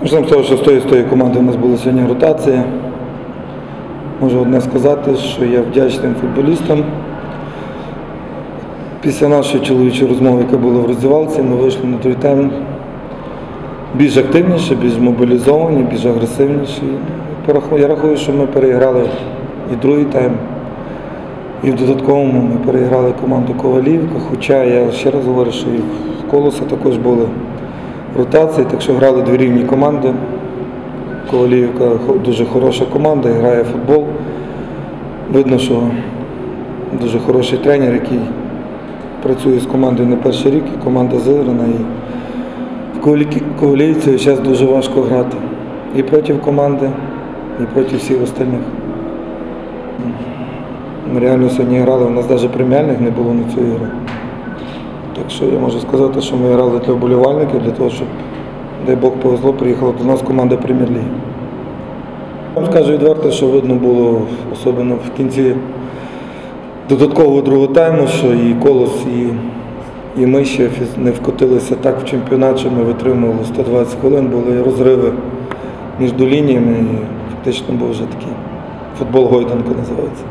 Почнемо з того, що з тої, з тої команди у нас була сьогодні ротація. Можу одне сказати, що я вдячним футболістам. Після нашої чоловічої розмови, яка була в роздівалці, ми вийшли на той тайм більш активніше, більш мобілізовані, більш агресивніші. Я рахую, що ми переіграли і другий тайм, і в додатковому ми переіграли команду Ковалівка. Хоча я ще раз говорю, що і в Колоса також були ротації, так що грали дві рівні команди. Ковалівка дуже хороша команда, грає в футбол. Видно, що дуже хороший тренер, який працює з командою не перший рік, і команда зіграна. І в Ковалівці зараз дуже важко грати. І проти команди, і проти всіх остальних. Ми реально сьогодні грали, у нас навіть преміальних не було на цю ігру. Так що я можу сказати, що ми грали для вболівальників, для того, щоб, дай Бог повезло, приїхала до нас команда прем'єр-ліги. Вам скажу відверто, що видно було, особливо в кінці додаткового другого тайму, що і колос, і, і ми ще не вкотилися так в чемпіонат, що ми витримували 120 хвилин, були розриви між лініями і фактично був вже такий футбол гойданка називається.